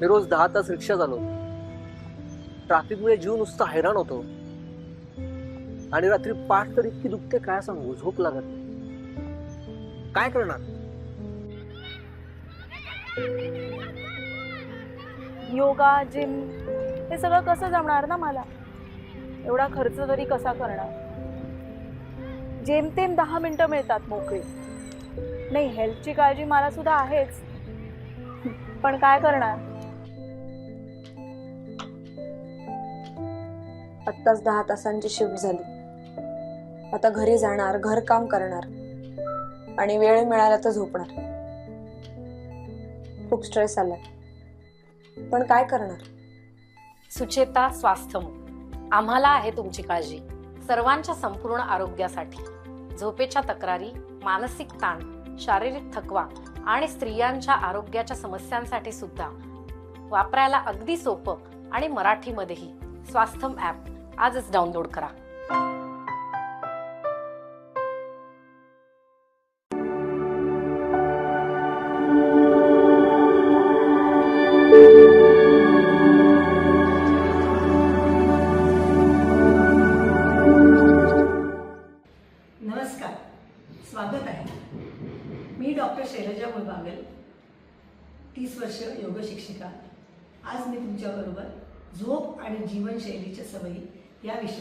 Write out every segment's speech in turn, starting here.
मी रोज दहा तास रिक्षा चालवतो. ट्रॅफिकमुळे जीव नुसता हैराण होतो. आणि रात्री पाठ तर इतकी दुखते काय सांगू झोप लागत नाही. काय करणार? योगा जिम हे सगळं कसं जमणार ना मला? एवढा खर्च तरी कसा करणार? जेमतेम दहा मिनटं मिळतात मोकळी. नाही हेल्थची काळजी मला सुद्धा आहेच. पण काय करणार? आत्ताच दहा तासांची शिफ्ट झाली. आता घरी जाणार घरकाम करणार आणि वेळ मिळाला तर झोपणार. खूप स्ट्रेस आलाय. पण काय करणार? सुचेता स्वास्थम आम्हाला आहे तुमची काळजी. सर्वांच्या संपूर्ण आरोग्यासाठी. झोपेच्या तक्रारी मानसिक ताण शारीरिक थकवा आणि स्त्रियांच्या आरोग्याच्या समस्यांसाठी सुद्धा. वापरायला अगदी सोपं आणि मराठीमध्येही. स्वास्थ्यम ॲप. आजच डाउनलोड करा.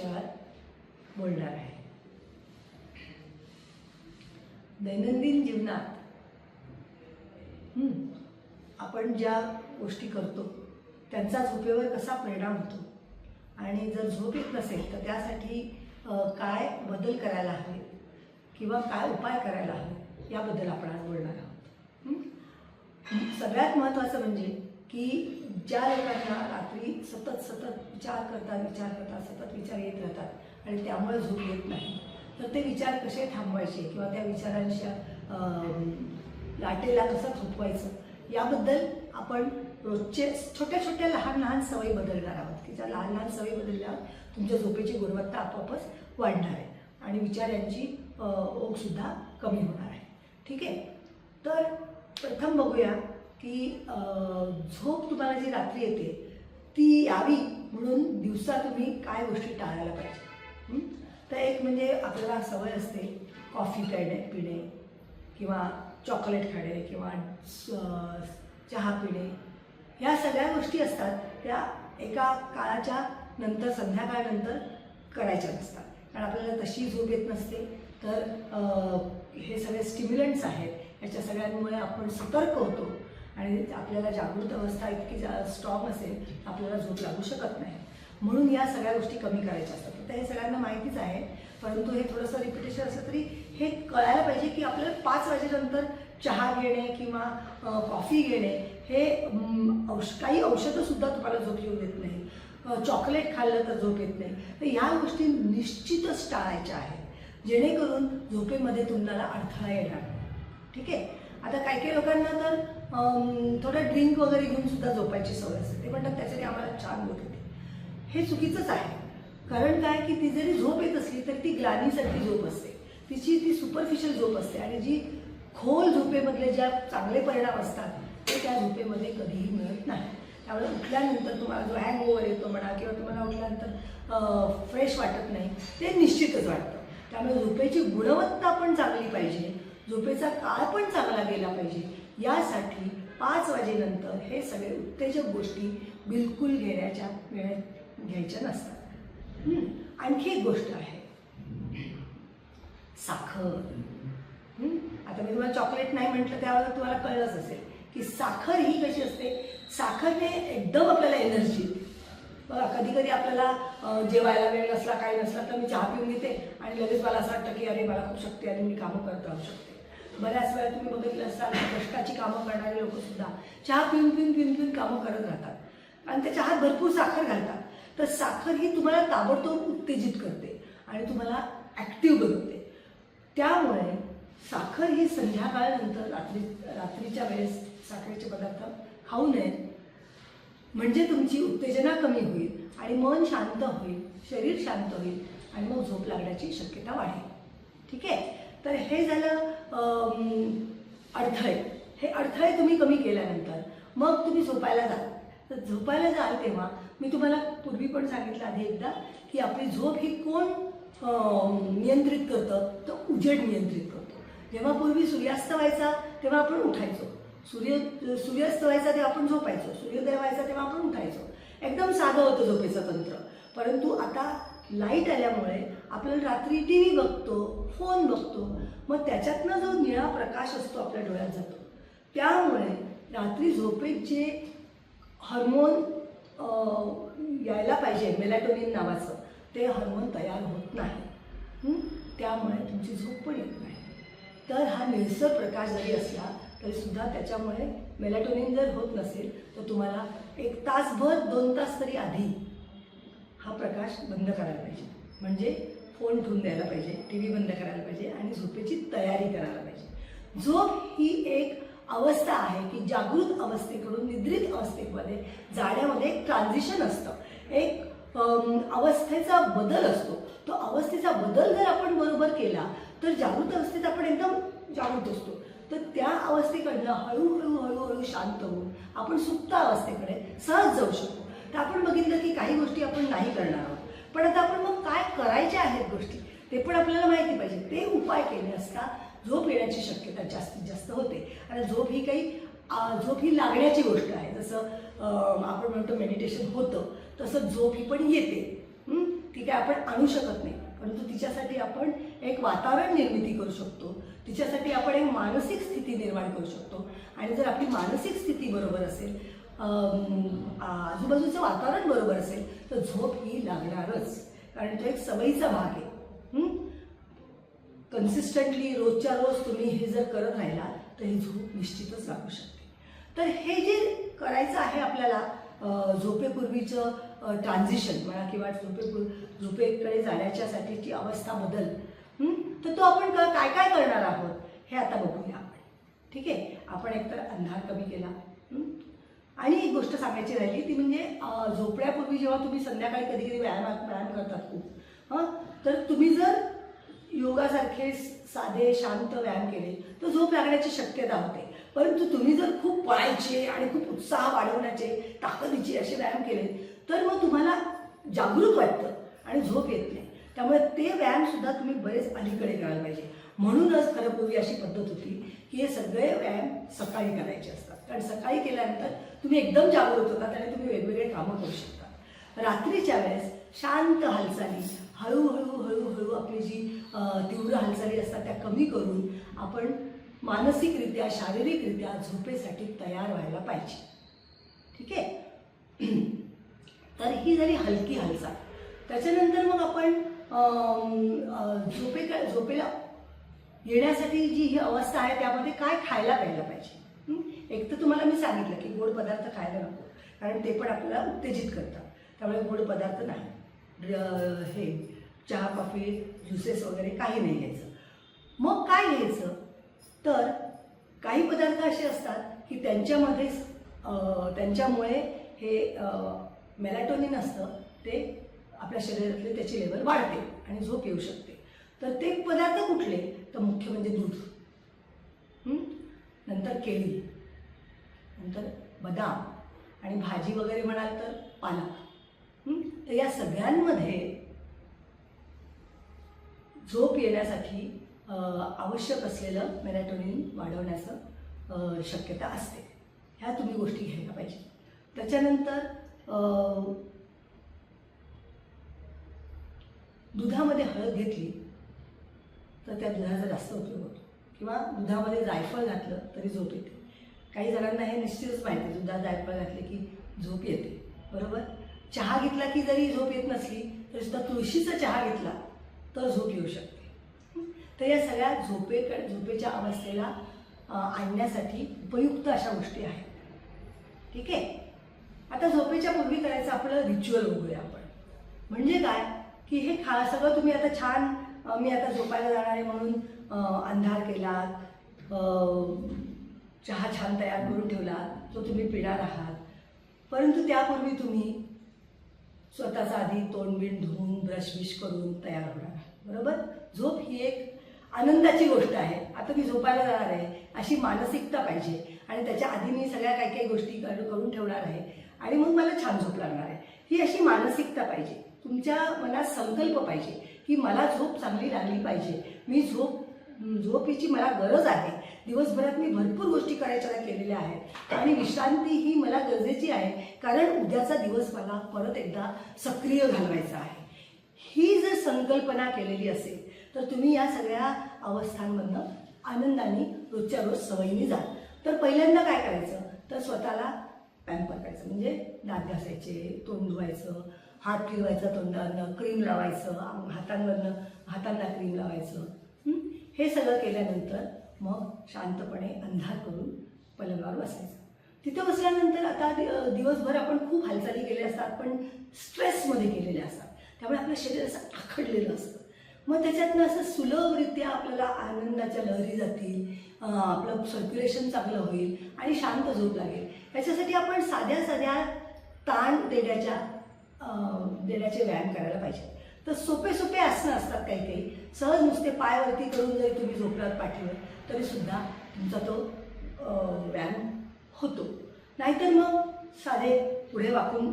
याच्यावर बोलणार आहे. दैनंदिन जीवनात आपण ज्या गोष्टी करतो त्यांचा झोपेवर कसा परिणाम होतो? आणि जर झोप येत नसेल तर त्यासाठी काय बदल करायला हवे? किंवा काय उपाय करायला हवे? याबद्दल आपण आज बोलणार आहोत. सगळ्यात महत्त्वाचं म्हणजे की ज्या लोकांना रात्री सतत सतत विचार करतात विचार करतात सतत विचार येत राहतात आणि त्यामुळे झोप येत नाही तर ते विचार कसे थांबवायचे किंवा त्या विचारांच्या लाटेला कसं थोपवायचं? याबद्दल आपण रोजचे छोट्या छोट्या लहान लहान सवयी बदलणार आहोत. की ज्या लहान लहान सवयी बदलल्यावर तुमच्या झोपेची गुणवत्ता आपोआपच वाढणार आहे आणि विचारांची ओघसुद्धा कमी होणार आहे. ठीक आहे? तर प्रथम बघूया की झोप तुम्हाला जी रात्री येते ती यावी म्हणून दिवसा तुम्ही काय गोष्टी टाळायला पाहिजे. तर एक म्हणजे आपल्याला सवय असते कॉफी पिणे पिणे किंवा चॉकलेट खाणे किंवा स- चहा पिणे. ह्या सगळ्या गोष्टी असतात त्या एका काळाच्या नंतर संध्याकाळनंतर करायच्या नसतात कारण आपल्याला तशी झोप येत नसते तर हे सगळे स्टिम्युलंट्स आहेत. याच्या सगळ्यांमुळे आपण सतर्क होतो. आणि आपल्याला जागृत अवस्था इतकी जा स्ट्रॉंग असेल आपल्याला झोप लागू शकत नाही. म्हणून या सगळ्या गोष्टी कमी करायच्या असतात. तर हे सगळ्यांना माहितीच आहे परंतु हे थोडंसं रिपिटेशन असलं तरी हे कळायला पाहिजे की आपल्याला पाच वाजेनंतर चहा घेणे किंवा कॉफी घेणे हे औष काही औषधंसुद्धा तुम्हाला झोप येऊ देत नाही. चॉकलेट खाल्लं तर झोप येत नाही. तर ह्या गोष्टी निश्चितच टाळायच्या आहेत. जेणेकरून झोपेमध्ये तुम्हाला अडथळा येणार ठीक आहे? आता काही काही लोकांना तर थोडं ड्रिंक वगैरे घेऊन सुद्धा झोपायची सवय असते. ते म्हणतात त्याच्याने आम्हाला छान होत येते हे चुकीचंच आहे. कारण काय की ती जरी झोप येत असली तरी ती ग्लानीसारखी झोप असते. तिची ती सुपरफिशियल झोप असते आणि जी खोल झोपेमधले ज्या चांगले परिणाम असतात ते त्या झोपेमध्ये कधीही मिळत नाही. त्यामुळे उठल्यानंतर तुम्हाला जो हँग ओव्हर येतो म्हणा किंवा तुम्हाला उठल्यानंतर फ्रेश वाटत नाही ते निश्चितच वाटतं. त्यामुळे झोपेची गुणवत्ता पण चांगली पाहिजे. झोपेचा काळ पण चांगला गेला पाहिजे. यासाठी पाच वाजेनंतर हे सगळे उत्तेजक गोष्टी बिलकुल घेण्याच्या वेळेत घ्यायच्या नसतात. आणखी एक गोष्ट आहे. साखर. आता मी तुम्हाला चॉकलेट नाही म्हटलं त्यावर तुम्हाला कळलंच असेल की साखर ही कशी असते? साखरने एकदम आपल्याला एनर्जी बघा कधी कधी आपल्याला जेवायला वेळ नसला काही नसला तर मी चहा पिऊन घेते आणि लगेच मला असं वाटतं की अरे मला खूप शक्ती आणि मी कामं करत राहू शकते. बऱ्याच वेळा तुम्ही बघितलं असाल दशकाची कष्टाची कामं करणारे लोक सुद्धा चहा पिऊन पिऊन पिऊन पिऊन कामं करत राहतात. आणि त्या चहात भरपूर साखर घालतात. तर साखर ही तुम्हाला ताबडतोब उत्तेजित करते आणि तुम्हाला ॲक्टिव्ह बनवते. त्यामुळे साखर ही संध्याकाळनंतर रात्री रात्रीच्या वेळेस साखरेचे पदार्थ खाऊ नयेत म्हणजे तुमची उत्तेजना कमी होईल आणि मन शांत होईल शरीर शांत होईल आणि मग झोप लागण्याची शक्यता वाढेल. ठीक आहे? तर हे झालं अडथळे. हे अडथळे तुम्ही कमी केल्यानंतर मग तुम्ही झोपायला जा तर झोपायला जाल तेव्हा मी तुम्हाला पूर्वी पण सांगितलं आधी एकदा की आपली झोप ही कोण नियंत्रित करतं? तर उजेड नियंत्रित करतो. जेव्हा पूर्वी सूर्यास्त व्हायचा तेव्हा आपण उठायचो. सूर्य सूर्यास्त व्हायचा तेव्हा आपण झोपायचो. सूर्योदय व्हायचा तेव्हा आपण उठायचो. एकदम साधं होतं झोपेचं तंत्र. परंतु आता लाइट आल्यामुळे आपण रात्री टी व्ही बघतो फोन बघतो. मग त्याच्यातनं जो निळा प्रकाश असतो आपल्या डोळ्यात जातो. त्यामुळे रात्री झोपेत जे हार्मोन यायला पाहिजे मेलॅटोनिन नावाचं. ते हार्मोन तयार होत नाही. त्यामुळे तुमची झोप पण येत नाही. तर हा निळसर प्रकाश जरी असला तरीसुद्धा त्याच्यामुळे मेलॅटोनिन जर होत नसेल तर तुम्हाला एक तासभर दोन तास तरी आधी हा प्रकाश बंद करायला पाहिजे. म्हणजे फोन ठेवून द्यायला पाहिजे टी व्ही बंद करायला पाहिजे आणि झोपेची तयारी करायला पाहिजे. झोप ही एक अवस्था आहे की जागृत अवस्थेकडून निद्रित अवस्थेमध्ये जाण्यामध्ये एक ट्रान्झिशन असतं. एक अवस्थेचा बदल असतो. तो अवस्थेचा बदल जर आपण बरोबर केला तर जागृत अवस्थेत आपण एकदम जागृत असतो. तर त्या अवस्थेकडनं हळूहळू हळूहळू शांत होऊन आपण सुप्त अवस्थेकडे सहज जाऊ शकतो. तर आपण बघितलं की काही गोष्टी आपण नाही करणार आहोत. पण आता आपण मग काय करायच्या आहेत गोष्टी? ते पण आपल्याला माहिती पाहिजे. ते उपाय केले असता झोप येण्याची शक्यता जास्तीत जास्त होते. आणि झोप ही काही झोप ही लागण्याची गोष्ट आहे. जसं आपण म्हणतो मेडिटेशन होतं तसं झोप ही पण येते. ती काय आपण आणू शकत नाही. परंतु तिच्यासाठी आपण एक वातावरण निर्मिती करू शकतो. तिच्यासाठी आपण एक मानसिक स्थिती निर्माण करू शकतो. आणि जर आपली मानसिक स्थिती बरोबर असेल आजूबाजूचं वातावरण बरोबर असेल तर झोप ही लागणारच. कारण तो एक सवयीचा भाग आहे. कन्सिस्टंटली रोजच्या रोज तुम्ही हे जर करत राहिला तर ही झोप निश्चितच लागू शकते. तर हे जे करायचं आहे आपल्याला झोपेपूर्वीचं ट्रान्झिशन म्हणा किंवा झोपेपूर झोपेकडे जाण्याच्यासाठीची अवस्था बदल तर तो आपण क- काय काय करणार आहोत हे आता बघूया आपण. ठीक आहे? आपण एकतर अंधार कमी केला आणि एक गोष्ट सांगायची राहिली ती म्हणजे झोपण्यापूर्वी जेव्हा तुम्ही संध्याकाळी कधी कधी व्यायाम व्यायाम करतात खूप हां? तर तुम्ही जर योगासारखे साधे शांत व्यायाम केले तर झोप लागण्याची शक्यता होते. परंतु तुम्ही जर खूप पळायचे आणि खूप उत्साह वाढवण्याचे ताकदीचे असे व्यायाम केले तर मग तुम्हाला जागरूक वाटतं आणि झोप येत नाही. त्यामुळे ते व्यायामसुद्धा तुम्ही बरेच अलीकडे करायला पाहिजे. म्हणूनच खरं पूर्वी अशी पद्धत होती की हे सगळे व्यायाम सकाळी करायचे असतात. कारण सकाळी केल्यानंतर तुम्ही एकदम जागृत होतात आणि तुम्ही वेगवेगळे कामं करू शकता. रात्रीच्या वेळेस शांत हालचाली हळूहळू हळूहळू आपली जी तीव्र हालचाली असतात त्या कमी करून आपण मानसिकरित्या शारीरिकरित्या झोपेसाठी तयार व्हायला पाहिजे. ठीक आहे? तर ही झाली हलकी हालचाल. त्याच्यानंतर मग आपण झोपे झोपेला येण्यासाठी जी ही अवस्था आहे त्यामध्ये काय खायला प्यायला पाहिजे? हं? मी सांगितलं की गोड पदार्थ खायला नको कारण ते पण आपल्याला उत्तेजित करतात. त्यामुळे गोड पदार्थ नाही. हे चहा कॉफी ज्युसेस वगैरे काही नाही घ्यायचं. मग काय घ्यायचं? तर काही पदार्थ असे असतात की त्यांच्यामध्ये त्यांच्यामुळे हे मेलॅटोनिन असतं ते आपल्या शरीरातले त्याची लेवल वाढते आणि झोप येऊ शकते. तर ते पदार्थ कुठले? तर मुख्य म्हणजे दूध. नंतर केळी. नंतर बदाम आणि भाजी वगैरे म्हणाल तर पालक? तर या सगळ्यांमध्ये झोप येण्यासाठी आवश्यक असलेलं मेलॅटोनिन वाढवण्याचं शक्यता असते. ह्या तुम्ही गोष्टी घ्यायला पाहिजे. त्याच्यानंतर दुधामध्ये हळद घेतली तर त्या दुधाचा जास्त उपयोग होतो. किंवा दुधामध्ये जायफळ घातलं तरी झोप येते. काही जणांना हे निश्चितच माहिती दुधात जायफळ घातले की झोप येते. बरोबर? चहा घेतला की जरी झोप येत नसली तरी सुद्धा तुळशीचा चहा घेतला तर झोप येऊ शकते. तर या सगळ्या झोपेकडे झोपेच्या अवस्थेला आणण्यासाठी उपयुक्त अशा गोष्टी आहेत. ठीक आहे? आता झोपेच्या पूर्वी करायचं आपलं रिच्युअल बघूया आपण. म्हणजे काय? की हे खा सगळं तुम्ही आता छान मी आता झोपायला जाणार आहे म्हणून अंधार केलात चहा छान तयार करून ठेवला तो तुम्ही पिणार आहात. परंतु त्यापूर्वी तुम्ही स्वतःचा आधी तोंड बिंड धुवून ब्रशबिश करून तयार होणार बरोबर? झोप ही एक आनंदाची गोष्ट आहे. आता मी झोपायला जाणार आहे अशी मानसिकता पाहिजे. आणि त्याच्या आधी मी सगळ्या काही काही गोष्टी करून ठेवणार आहे. आणि मग मला छान झोप लागणार आहे. ही अशी मानसिकता पाहिजे. तुमच्या मनात संकल्प पाहिजे की मला झोप चांगली लागली पाहिजे. मी झोप झोपीची मला गरज आहे. दिवसभरात मी भरपूर गोष्टी करायच्या केलेल्या आहेत. आणि विश्रांती ही मला गरजेची आहे कारण उद्याचा दिवस मला परत एकदा सक्रिय घालवायचा आहे. ही जर संकल्पना केलेली असेल तर तुम्ही या सगळ्या अवस्थांमधनं आनंदाने रोजच्या रोज सवयीने जा तर पहिल्यांदा काय करायचं? तर स्वतःला पॅम्पर करायचं म्हणजे दात घासायचे तोंड धुवायचं हात फिरवायचा तोंडावरनं क्रीम लावायचं हातांवरनं हातांना क्रीम लावायचं? हे सगळं केल्यानंतर मग शांतपणे अंधार करून पलंगावर बसायचं. तिथं बसल्यानंतर आता दिवसभर आपण खूप हालचाली केल्या असतात पण स्ट्रेसमध्ये केलेल्या असतात. त्यामुळे आपलं शरीर असं आखडलेलं असतं. मग त्याच्यातनं असं सुलभरित्या आपल्याला आनंदाच्या लहरी जातील आपलं सर्क्युलेशन चांगलं होईल आणि शांत झोप लागेल. याच्यासाठी आपण साध्या साध्या ताण देण्याच्या देण्याचे व्यायाम करायला पाहिजे. तर सोपे सोपे आसनं असतात काही काही. सहज नुसते पायावरती करून जरी तुम्ही झोपलात पाठीवर तरीसुद्धा तुमचा तो व्यायाम होतो. नाहीतर मग साधे पुढे वाकून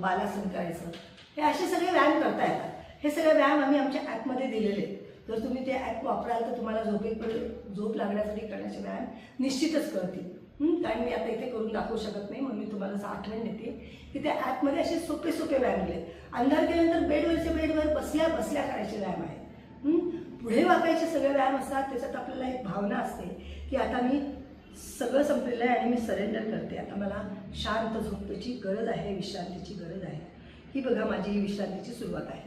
बालासन करायचं हे असे सगळे व्यायाम करता येतात. हे सगळे व्यायाम आम्ही आमच्या ॲपमध्ये दिलेले आहेत. जर तुम्ही ते ॲप वापराल तर तुम्हाला झोपेपर्यंत झोप लागण्यासाठी करण्याचे व्यायाम निश्चितच करतील. कारण मी आता इथे करून दाखवू शकत नाही म्हणून मी तुम्हाला असं आठवण देते की त्या ॲपमध्ये असे सोपे सोपे व्यायाम दिले अंधार केल्यानंतर बेडवरचे बेडवर बसल्या बसल्या करायचे व्यायाम आहेत. पुढे वाकायचे सगळे व्यायाम असतात त्याच्यात आपल्याला एक भावना असते की आता मी सगळं संपलेलं आहे आणि मी सरेंडर करते. आता मला शांत झोपेची गरज आहे विश्रांतीची गरज आहे. ही बघा माझी ही विश्रांतीची सुरुवात आहे.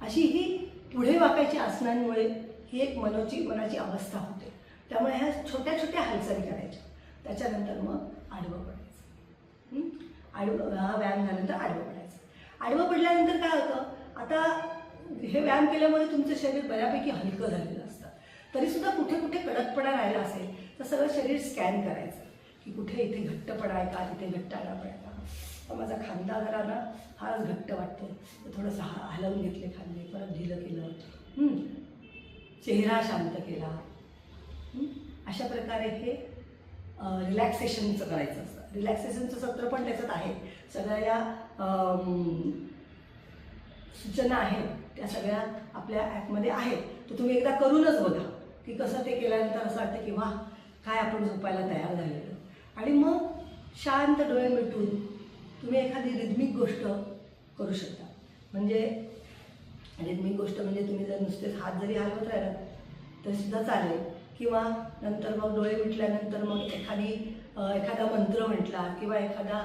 अशी ही पुढे वाकायची आसनांमुळे ही एक मनोची मनाची अवस्था होते. त्यामुळे ह्या छोट्या छोट्या हालचाली करायच्या. त्याच्यानंतर मग आडवं पडायचं. आडवं हा व्यायाम झाल्यानंतर आडवं पडायचं. आडवं पडल्यानंतर काय होतं? आता हे व्यायाम केल्यामुळे तुमचं शरीर बऱ्यापैकी हलकं झालेलं असतं. तरीसुद्धा कुठे कुठे कडकपणा राहिला असेल तर सगळं शरीर स्कॅन करायचं. की कुठे इथे घट्टपणा आहे का? तिथे घट्ट आला आहे का? माझा खांदा जरा ना फारच घट्ट वाटतो. तर थोडंसं हा हलवून घेतले खांदे परत ढिलं केलं. चेहरा शांत केला. अशा प्रकारे हे रिलॅक्सेशनचं करायचं असतं. रिलॅक्सेशनचं सत्र पण त्याच्यात आहे. सगळ्या या सूचना आहेत त्या सगळ्या आपल्या ॲपमध्ये आहेत. तर तुम्ही एकदा करूनच बघा की कसं ते केल्यानंतर असं वाटतं की वा काय आपण झोपायला तयार झालेलं. आणि मग शांत डोळे मिटून तुम्ही एखादी रिद्मिक गोष्ट करू शकता. म्हणजे रिद्मिक गोष्ट म्हणजे तुम्ही जर नुसतेच हात जरी हलवत राहिलात तरी सुद्धा चालेल. किंवा नंतर मग डोळे मिटल्यानंतर मग एखादी एखादा मंत्र म्हटला किंवा एखादा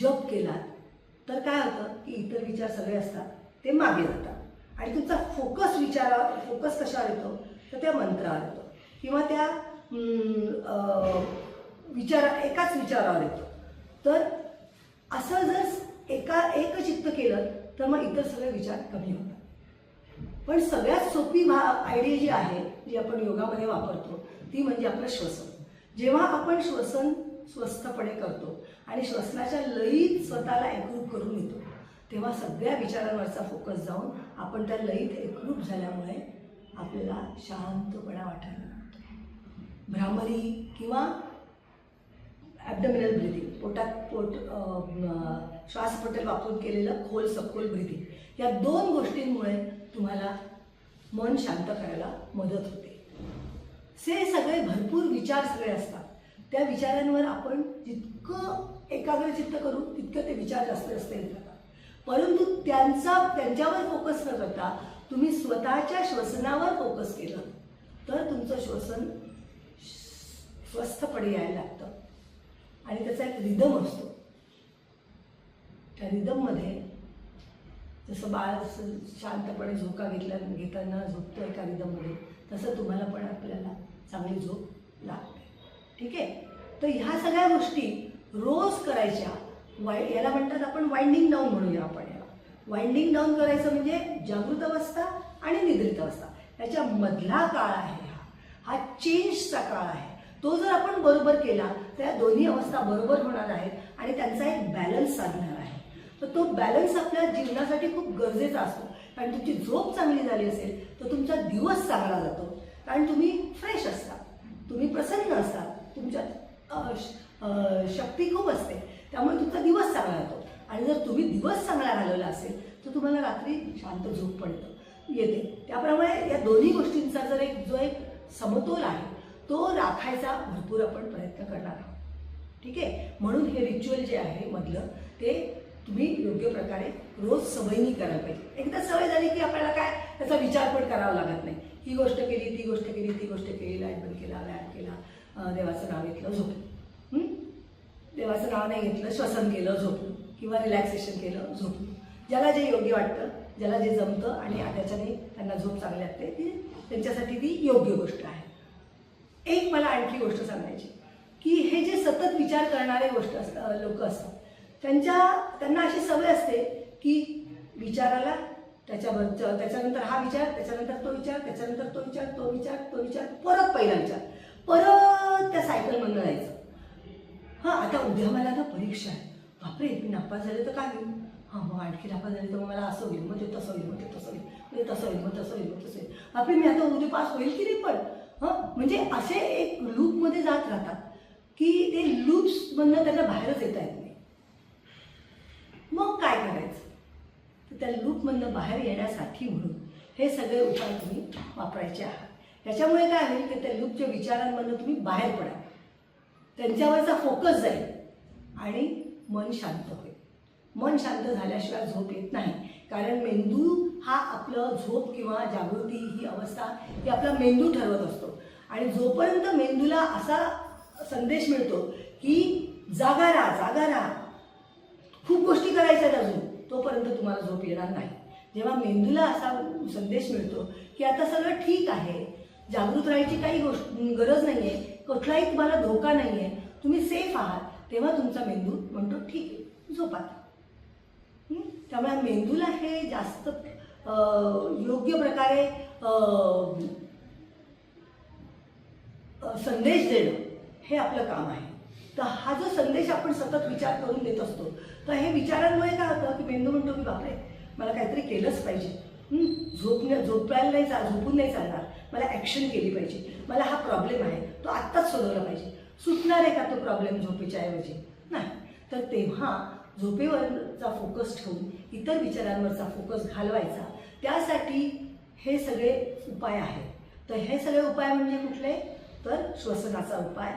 जप केला तर काय होतं की इतर विचार सगळे असतात ते मागे जातात. आणि तुमचा फोकस विचारा फोकस कशावर येतो? तर त्या मंत्रावर येतो. किंवा त्या विचारा एकाच विचारावर येतो. तर असं जर एका एकचित्त केलं तर मग इतर सगळे विचार कमी होतात. पण सगळ्यात सोपी भा आयडिया जी आहे जी आपण योगामध्ये वापरतो ती म्हणजे आपलं श्वसन. जेव्हा आपण श्वसन स्वस्थपणे करतो आणि श्वसनाच्या लयीत स्वतःला एकरूप करून येतो. तेव्हा सगळ्या विचारांवरचा फोकस जाऊन आपण त्या लयीत एकरूप झाल्यामुळे आपल्याला शांतपणा वाटायला लागतो. भ्रामरी किंवा ॲबडमिनल ब्रिदिंग पोटात पोट श्वासपटल वापरून केलेलं खोल सखोल ब्रिदिंग या दोन गोष्टींमुळे तुम्हाला मन शांत करायला मदत होते. से सगळे भरपूर विचार सगळे असतात. त्या विचारांवर आपण जितकं एकाग्रचित्त करू तितकं ते विचार जास्त जास्त येतात परंतु त्यांचा त्यांच्यावर फोकस न करता तुम्ही स्वतःच्या श्वसनावर फोकस केलं तर तुमचं श्वसन स्वस्थपणे यायला लागतं. आणि त्याचा एक रिदम असतो. त्या रिदममध्ये जसं बाळ जसं शांतपणे झोका घेतल्या घेताना झोपतो एका रिदममध्ये तसं तुम्हाला पण आपल्याला चांगली झोप लागते. ठीक आहे? तर ह्या सगळ्या गोष्टी रोज करायच्या. वाय याला म्हणतात आपण वाइंडिंग डाऊन म्हणूया आपण याला. वाइंडिंग डाऊन करायचं म्हणजे जागृत अवस्था आणि निद्रित अवस्था. याच्या मधला काळ आहे हा. हा चेंजचा काळ आहे. तो जर आपण बरोबर केला तर या दोन्ही अवस्था बरोबर होणार आहेत आणि त्यांचा एक बॅलन्स साधणार आहे. तर तो बॅलन्स आपल्या जीवनासाठी खूप गरजेचा असतो. कारण तुमची झोप चांगली झाली असेल तर तुमचा दिवस चांगला जातो. कारण तुम्ही फ्रेश असता. तुम्ही प्रसन्न असतात तुमच्यात श- शक्ती खूप असते. त्यामुळे तुमचा दिवस चांगला जातो. आणि जर तुम्ही दिवस चांगला घालवला असेल तर तुम्हाला रात्री शांत झोप पडतं. येते. त्याप्रमाणे या दोन्ही गोष्टींचा जर एक जो एक समतोल आहे तो राखायचा भरपूर आपण प्रयत्न करणार आहोत. ठीक आहे? म्हणून हे रिच्युअल जे आहे मधलं ते तुम्ही योग्य प्रकारे रोज सवयीनी करायला पाहिजे. एकदा सवय झाली की आपल्याला काय त्याचा विचार पण करावा लागत नाही. ही गोष्ट केली ती गोष्ट केली ती गोष्ट केली लाइट बंद केला व्यायाम केला. देवाचं नाव घेतलं झोपलं देवाचं नाव नाही घेतलं श्वसन केलं झोपलं किंवा रिलॅक्सेशन केलं झोपलं ज्याला जे योग्य वाटतं ज्याला जे जमतं आणि त्याच्याने त्यांना झोप चांगली लागते ती त्यांच्यासाठी ती योग्य गोष्ट आहे. एक मला आणखी गोष्ट सांगायची की हे जे सतत विचार करणारे गोष्ट असतात लोक असतात त्यांच्या त्यांना अशी सवय असते की विचाराला त्याच्यावर त्याच्यानंतर हा विचार त्याच्यानंतर तो विचार त्याच्यानंतर तो विचार तो विचार तो विचार परत पहिला विचार. परत त्या सायकलमधनं जायचं. हां आता उद्या मला ना परीक्षा आहे. बापरे मी नापास झाले तर काय होईल? हां मग आणखी नापास झाले तर मग मला असं होईल मग ते तसं होईल मग ते तसं होईल मग ते तसं होईल मग तसं होईल मग तसं होईल. बापरे मी आता उद्या पास होईल की नाही पण? हां म्हणजे असे एक लूपमध्ये जात राहतात की ते लूप्समधनं त्यांना बाहेरच येता येत नाही. मग काय करायचं? तर त्या लूपमधनं बाहेर येण्यासाठी म्हणून हे सगळे उपाय तुम्ही वापरायचे आहात. ह्याच्यामुळे काय होईल की त्या लूपच्या विचारांमधून तुम्ही बाहेर पडा. त्यांच्यावरचा फोकस जाईल. आणि मन शांत होईल. मन शांत झाल्याशिवाय झोप येत नाही. कारण मेंदू हा आपलं झोप किंवा जागृती ही अवस्था ही आपला मेंदू ठरवत असतो. आणि जोपर्यंत मेंदूला असा संदेश मिळतो की जागा राहा जागा राहा. खूप गोष्टी करायच्या आहेत अजून. तोपर्यंत तुम्हाला झोप येणार नाही. जेव्हा मेंदूला असा संदेश मिळतो की आता सगळं ठीक आहे जागृत राहायची काही गोष्ट गरज नाही आहे कुठलाही तुम्हाला धोका नाही आहे तुम्ही सेफ आहात. तेव्हा तुमचा मेंदू म्हणतो ठीक आहे झोपात. त्यामुळे मेंदूला हे जास्त योग्य प्रकारे संदेश देणं हे आपलं काम आहे. तर हा जो संदेश आपण सतत विचार करून देत असतो तर हे विचारांमुळे काय होतं की मेंदू म्हणतो की बापरे मला काहीतरी केलंच पाहिजे. झोपण्या झोपायला नाही चाल झोपून नाही चालणार. मला ॲक्शन केली पाहिजे. मला हा प्रॉब्लेम आहे. तो आत्ताच सोडवला पाहिजे. सुटणार आहे का तो प्रॉब्लेम झोपेच्या ऐवजी? नाही. तर तेव्हा झोपेवरचा फोकस ठेवून इतर विचारांवरचा फोकस घालवायचा. त्यासाठी हे सगळे उपाय आहेत. तर हे सगळे उपाय म्हणजे कुठले? तर श्वसनाचा उपाय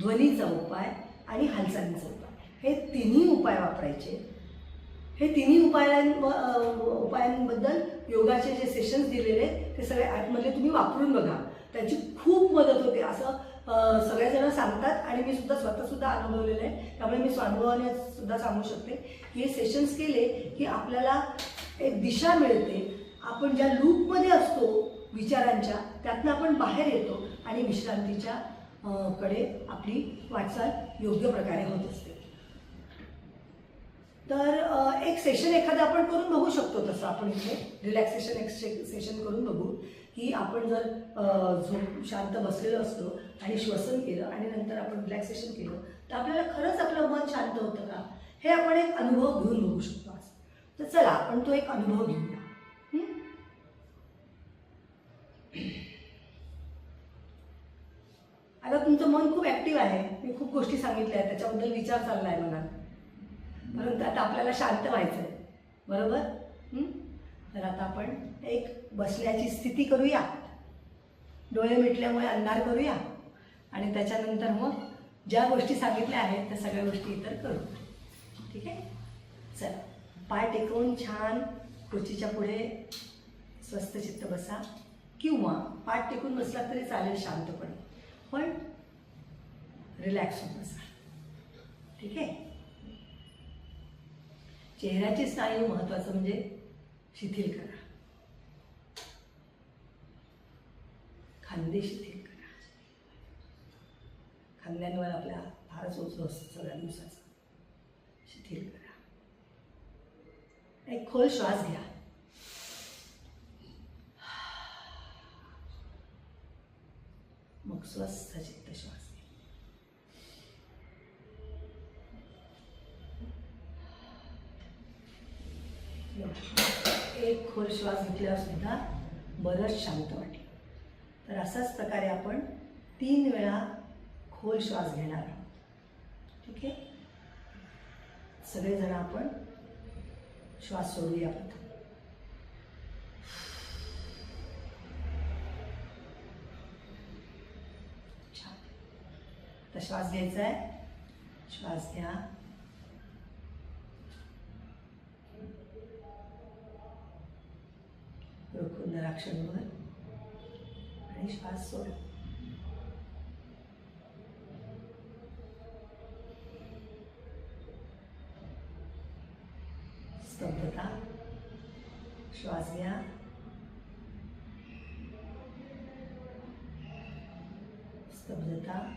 ध्वनीचा उपाय आणि हालचालीचा उपाय. हे तिन्ही उपाय वापरायचे. हे तिन्ही उपायां उपायांबद्दल योगाचे जे सेशन्स दिलेले आहेत, ते सगळे ॲपमधले तुम्ही वापरून बघा. त्याची खूप मदत होते असं सगळेजण सांगतात आणि मी सुद्धा स्वतःसुद्धा अनुभवलेलं आहे. त्यामुळे मी स्वानुभवाने सुद्धा सांगू शकते. की हे सेशन्स केले की आपल्याला एक दिशा मिळते. आपण ज्या लूपमध्ये असतो विचारांच्या त्यातनं आपण बाहेर येतो आणि विश्रांतीच्या कडे आपली वाटचाल योग्य प्रकारे होत असते. तर एक सेशन एखादं आपण करून बघू शकतो तसं आपण इथे. रिलॅक्सेशन एक सेशन करून बघू की आपण जर झोप शांत बसलेलो असतो आणि श्वसन केलं आणि नंतर आपण रिलॅक्सेशन केलं तर आपल्याला खरंच आपलं मन शांत होतं का? हे आपण एक अनुभव घेऊन बघू शकतो आज. तर चला आपण तो एक अनुभव घेऊया. हं? आता तुमचं मन खूप ॲक्टिव्ह आहे. मी खूप गोष्टी सांगितल्या आहेत. त्याच्याबद्दल विचार चालला आहे मनात परंतु आता आपल्याला शांत व्हायचं आहे बरोबर तर आता आपण एक बसण्याची स्थिती करूया. डोळे मिटल्यामुळे अंधार करूया. आणि त्याच्यानंतर मग ज्या गोष्टी सांगितल्या आहेत त्या सगळ्या गोष्टी इतर करू. ठीक आहे? चला. पाय टेकवून छान खुर्चीच्या पुढे स्वस्त चित्त बसा. किंवा पाठ टेकून बसला तरी चालेल शांतपणे. पण रिलॅक्स होऊन बसा. ठीक आहे? चेहऱ्याचे स्नायू महत्वाचं म्हणजे शिथिल करा. खांदे शिथिल करा. खांद्यांवर आपल्या फारच ओझं असतं सगळ्या दिवसाचं. शिथिल करा. एक खोल श्वास घ्या. मग स्वस्थ चित्त श्वास. एक खोल श्वास घेतल्यावर सुद्धा बरंच शांत वाटेल. तर असाच प्रकारे आपण तीन वेळा खोल श्वास घेणार आहोत. ठीक आहे? सगळेजण आपण श्वास सोडूया प्रथम. छान. तर श्वास घ्यायचा आहे. श्वास घ्या. रोखून आणि श्वास सोड. स्तब्धता श्वास घ्या. स्तब्धता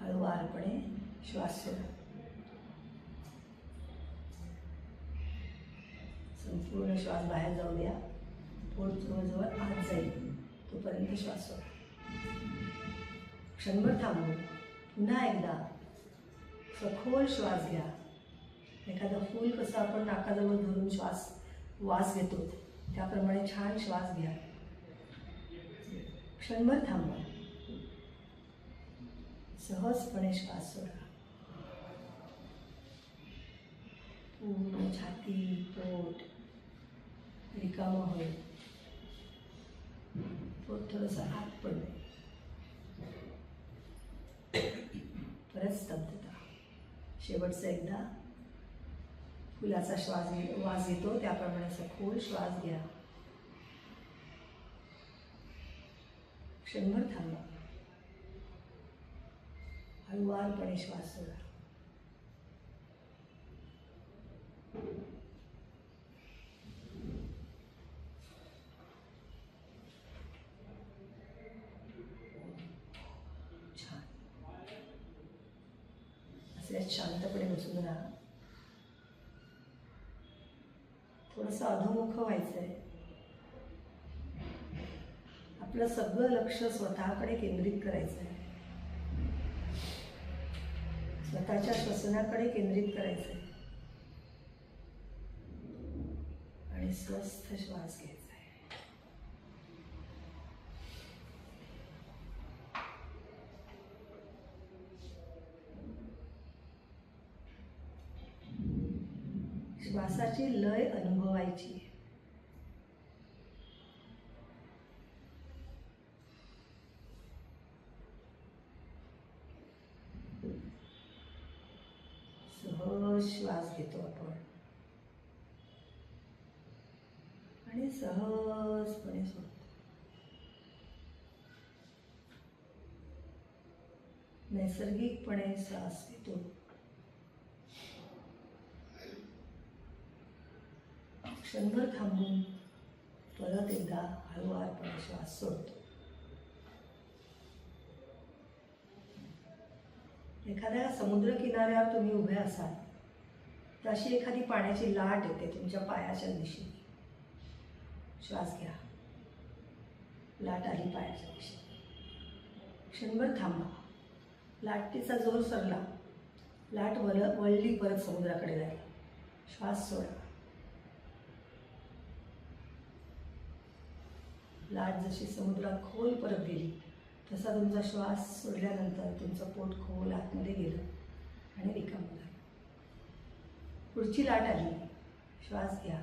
हळूवारपणे श्वास सोडा. पूर्ण श्वास बाहेर जाऊ द्या पोट जवळजवळ आत जाईल. तोपर्यंत श्वास सोडा. क्षणभर थांबू. पुन्हा एकदा सखोल श्वास घ्या. एखादं फूल कसं आपण नाकाजवळ धरून श्वास वास घेतो त्याप्रमाणे छान श्वास घ्या. क्षणभर थांबा. सहजपणे श्वास सोडा. पूर्ण छाती पोट रिकामं होईल. पोट थोडंसं आत पडले परत स्तब्धता. शेवटचं एकदा फुलाचा श्वास घे वास घेतो त्याप्रमाणे खोल श्वास घ्या. क्षणभर थांबा. हळुवारपणे श्वास सोडा छान असे शांतपणे बसून राहा थोडंसं व्हायचं आहे आपलं सगळं लक्ष स्वतःकडे केंद्रित करायचं आहे स्वतःच्या श्वसनाकडे केंद्रित करायचं आहे आणि स्वस्थ श्वास घ्यायचा आहे श्वासाची लय अनुभवायची सहज श्वास घेतो आपण. आणि सहजपणे सोडतो. नैसर्गिकपणे श्वास घेतो. क्षणभर थांबून परत एकदा हळूवारपणे श्वास सोडतो. एखाद्या समुद्र किनाऱ्यावर तुम्ही उभे असाल तर अशी एखादी पाण्याची लाट येते तुमच्या पायाच्या दिशेने. श्वास घ्या. लाट आली पायाच्या दिशेने. क्षणभर थांबा. लाटेचा जोर सरला. लाट वल वळली परत समुद्राकडे जायला श्वास सोडा. लाट जशी समुद्रात खोल परत गेली तसा तुमचा श्वास सोडल्यानंतर तुमचं पोट खोल आतमध्ये गेलं आणि रिकाम पुढची लाट आली. श्वास घ्या.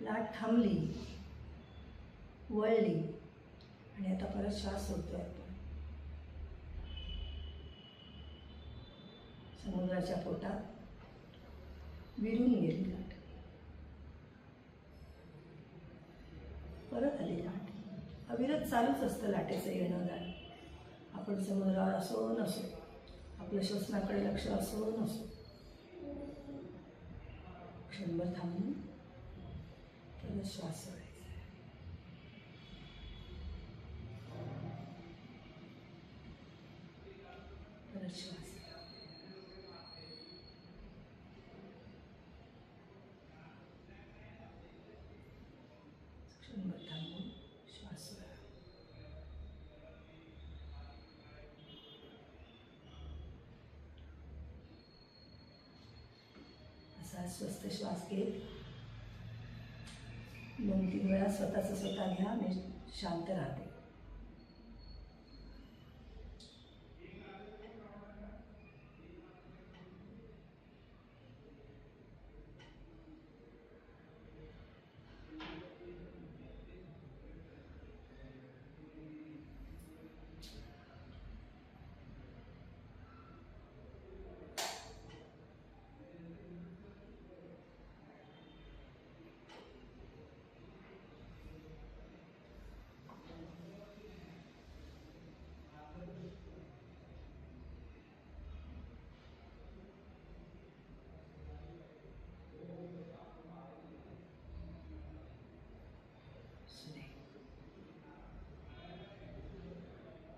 लाट थांबली. वळली. आणि आता परत श्वास सोडतोय आपण. समुद्राच्या पोटात विरून गेली लाट. परत आली लाट. अविरत चालूच असतं लाटेचं येणं जाणं आपण समोर असो नसो. आपल्या श्वसनाकडे लक्ष असो नसो. क्षणभर थांबून परत श्वास सोडायचा परत श्वास क्षणभर थांबून श्वास सोडा घ्या स्वस्त श्वास घेत. दोन तीन वेळा स्वतःचा स्वतः घ्या म्हणजे शांत राहते.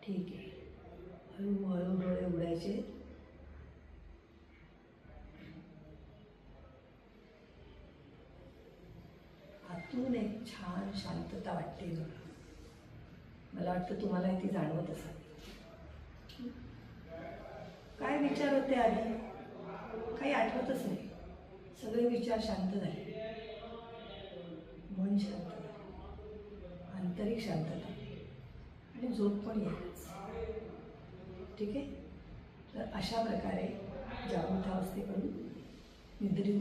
ठीक आहे. हळूहळू डोळे उघडायचे आतून एक छान शांतता वाटते मला मला वाटतं तुम्हाला ती जाणवत असावी काय विचार होते आधी? काही आठवतच नाही. सगळे विचार शांत झाले मन शांत झालं आंतरिक शांतता आणि झोप पण येतेच ठीक